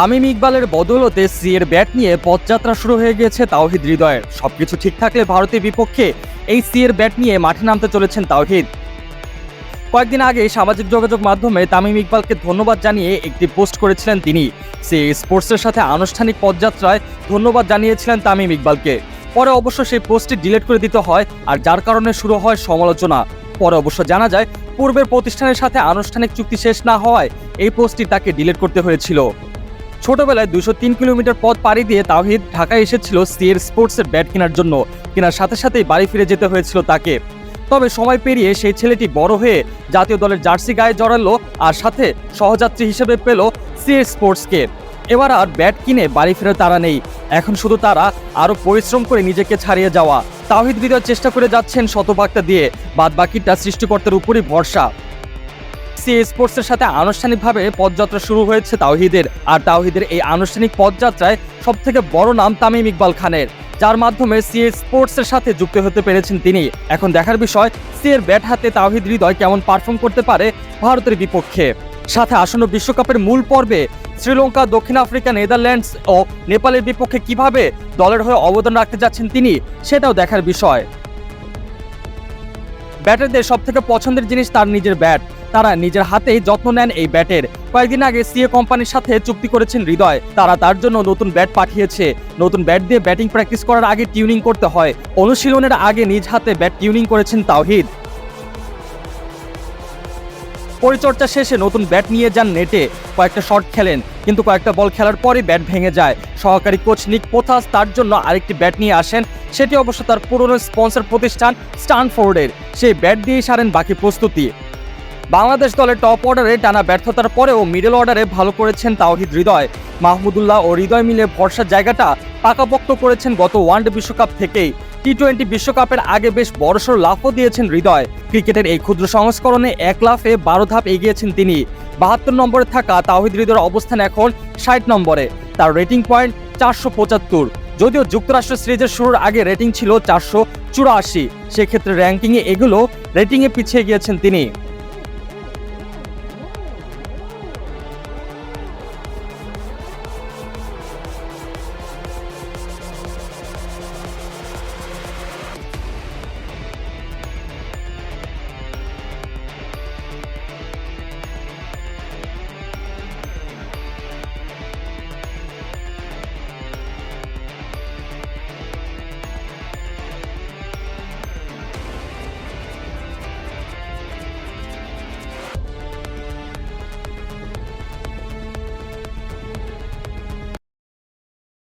তামিম ইকবালের বদৌলতে সি এর ব্যাট নিয়ে পথযাত্রা শুরু হয়ে গিয়েছে তাওহিদ হৃদয়ের। সবকিছু ঠিক থাকলে ভারতের বিপক্ষে এই সি এর ব্যাট নিয়ে মাঠে নামতে চলেছেন তাওহিদ। কয়েকদিন আগে সামাজিক যোগাযোগ মাধ্যমে তামিম ইকবালকে ধন্যবাদ জানিয়ে একটি পোস্ট করেছিলেন তিনি। সি স্পোর্টসের সাথে আনুষ্ঠানিক পদযাত্রায় ধন্যবাদ জানিয়েছিলেন তামিম ইকবালকে। পরে অবশ্য সেই পোস্টটি ডিলিট করে দিতে হয় আর যার কারণে শুরু হয় সমালোচনা। পরে অবশ্য জানা যায়, পূর্বের প্রতিষ্ঠানের সাথে আনুষ্ঠানিক চুক্তি শেষ না হওয়ায় এই পোস্টটি তাকে ডিলিট করতে হয়েছিল। ছোটবেলায় দুশো তিন কিলোমিটার পথ পাড়ি দিয়ে তাহিদ ঢাকায় এসেছিল সিএর স্পোর্টসের ব্যাট কেনার জন্য। কেনার সাথে সাথেই বাড়ি ফিরে যেতে হয়েছিল তাকে। তবে সময় পেরিয়ে সেই ছেলেটি বড় হয়ে জাতীয় দলের জার্সি গায়ে জড়ালো আর সাথে সহযাত্রী হিসেবে পেল সিএ স্পোর্টসকে। এবার আর ব্যাট কিনে বাড়ি ফেরার তারা নেই। এখন শুধু তারা আরও পরিশ্রম করে নিজেকে ছাড়িয়ে যাওয়া। তাহিদ হৃদয় চেষ্টা করে যাচ্ছেন শতভাগটা দিয়ে। বাদ বাকিটা সৃষ্টিকর্তার উপরই ভরসা। সি স্পোর্টসের সাথে আনুষ্ঠানিকভাবে পদযাত্রা শুরু হয়েছে তাওহিদের। আর তাওহিদের এই আনুষ্ঠানিক পদযাত্রায় সব থেকে বড় নাম তামিম ইকবাল খানের, যার মাধ্যমে সি স্পোর্টসের সাথে যুক্ত হতে পেরেছেন তিনি। এখন দেখার বিষয় সি এর ব্যাট হাতে তাওহিদ হৃদয় কেমন পারফর্ম করতে পারে ভারতের বিপক্ষে? সাথে আসন্ন বিশ্বকাপের মূল পর্বে শ্রীলঙ্কা, দক্ষিণ আফ্রিকা, নেদারল্যান্ডস ও নেপালের বিপক্ষে কীভাবে দলের হয়ে অবদান রাখতে যাচ্ছেন তিনি, সেটাও দেখার বিষয়। ব্যাটারদের সব থেকে পছন্দের জিনিস তার নিজের ব্যাট। তারা নিজের হাতেই যত্ন নেন এই ব্যাটের। কয়েকদিন আগে সিএ কোম্পানির সাথে চুক্তি করেছেন হৃদয়। তারা তার জন্য নতুন ব্যাট পাঠিয়েছে। নতুন ব্যাট দিয়ে ব্যাটিং প্র্যাকটিস করার আগে টিউনিং করতে হয়। অনুশীলনের আগে নিজ হাতে ব্যাট টিউনিং করেছেন তাওহিদ। পরিচর্যা শেষে নতুন ব্যাট নিয়ে যান নেটে। কয়েকটা শট খেলেন, কিন্তু কয়েকটা বল খেলার পরে ব্যাট ভেঙে যায়। সহকারী কোচ নিক পোথাস তার জন্য আরেকটি ব্যাট নিয়ে আসেন। সেটি অবশ্য তার পুরনো স্পন্সর প্রতিষ্ঠান স্টানফোর্ডের। সেই ব্যাট দিয়েই সারেন বাকি প্রস্তুতি। বাংলাদেশ দলের টপ অর্ডারে টানা ব্যর্থতার পরেও মিডল অর্ডারে ভালো করেছেন তাওহিদ হৃদয়। মাহমুদুল্লাহ ও হৃদয় মিলে ভরসার জায়গাটা পাকাপোক্ত করেছেন গত ওয়ানডে বিশ্বকাপ থেকেই। টি টোয়েন্টি বিশ্বকাপের আগে বেশ বড়সড় লাফও দিয়েছেন হৃদয়। ক্রিকেটের এই ক্ষুদ্র সংস্করণে এক লাফে বারো ধাপ এগিয়েছেন তিনি। বাহাত্তর নম্বরে থাকা তাওহিদ হৃদয়ের অবস্থান এখন ষাট নম্বরে। তার রেটিং পয়েন্ট চারশো পঁচাত্তর। যদিও যুক্তরাষ্ট্র সিরিজের শুরুর আগে রেটিং ছিল চারশো চুরাশি। সেক্ষেত্রে র্যাঙ্কিংয়ে এগুলো রেটিংয়ে পিছিয়ে গিয়েছেন তিনি।